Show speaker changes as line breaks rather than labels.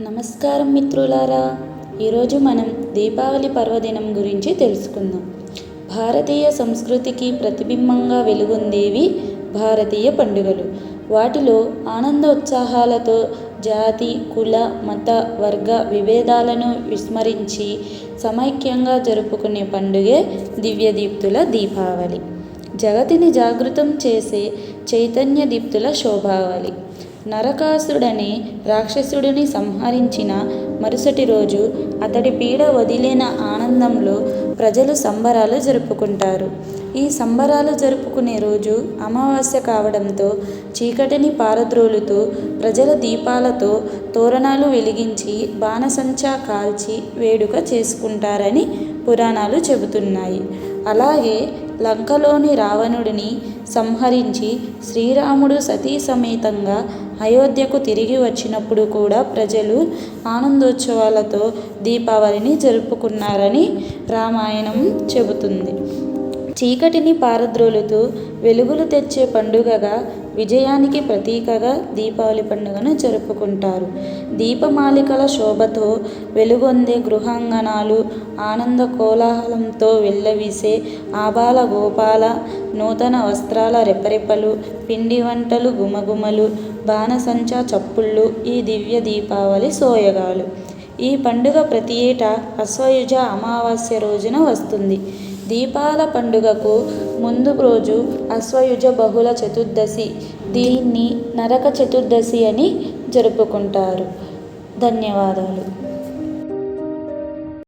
నమస్కారం మిత్రులారా. ఈరోజు మనం దీపావళి పర్వదినం గురించి తెలుసుకుందాం. భారతీయ సంస్కృతికి ప్రతిబింబంగా వెలుగొందేవి భారతీయ పండుగలు. వాటిలో ఆనందోత్సాహాలతో జాతి కుల మత వర్గ విభేదాలను విస్మరించి సమైక్యంగా జరుపుకునే పండుగే దివ్యదీప్తుల దీపావళి. జగతిని జాగృతం చేసే చైతన్య దీప్తుల శోభావళి. నరకాసుడనే రాక్షసుడిని సంహరించిన మరుసటి రోజు అతడి పీడ వదిలిన ఆనందంలో ప్రజలు సంబరాలు జరుపుకుంటారు. ఈ సంబరాలు జరుపుకునే రోజు అమావాస్య కావడంతో చీకటిని పారద్రోలుతూ ప్రజల దీపాలతో తోరణాలు వెలిగించి బాణసంచా కాల్చి వేడుక చేసుకుంటారని పురాణాలు చెబుతున్నాయి. అలాగే లంకలోని రావణుడిని సంహరించి శ్రీరాముడు సతీ సమేతంగా అయోధ్యకు తిరిగి వచ్చినప్పుడు కూడా ప్రజలు ఆనందోత్సవాలతో దీపావళిని జరుపుకున్నారని రామాయణం చెబుతుంది. చీకటిని పారద్రోలుతూ వెలుగులు తెచ్చే పండుగగా విజయానికి ప్రతీకగా దీపావళి పండుగను జరుపుకుంటారు. దీపమాలికల శోభతో వెలుగొందే గృహాంగణాలు ఆనంద కోలాహలంతో వెళ్ళవీసే ఆబాల గోపాల నూతన వస్త్రాల రెపరెపలు పిండి వంటలు గుమగుమలు బాణసంచా చప్పుళ్ళు ఈ దివ్య దీపావళి సోయగాలు. ఈ పండుగ ప్రతి ఏటా అశ్వయుజ అమావాస్య రోజున వస్తుంది. దీపాల పండుగకు ముందు రోజు అశ్వయుజ బహుళ చతుర్దశి దీన్ని నరక చతుర్దశి అని జరుపుకుంటారు. ధన్యవాదాలు.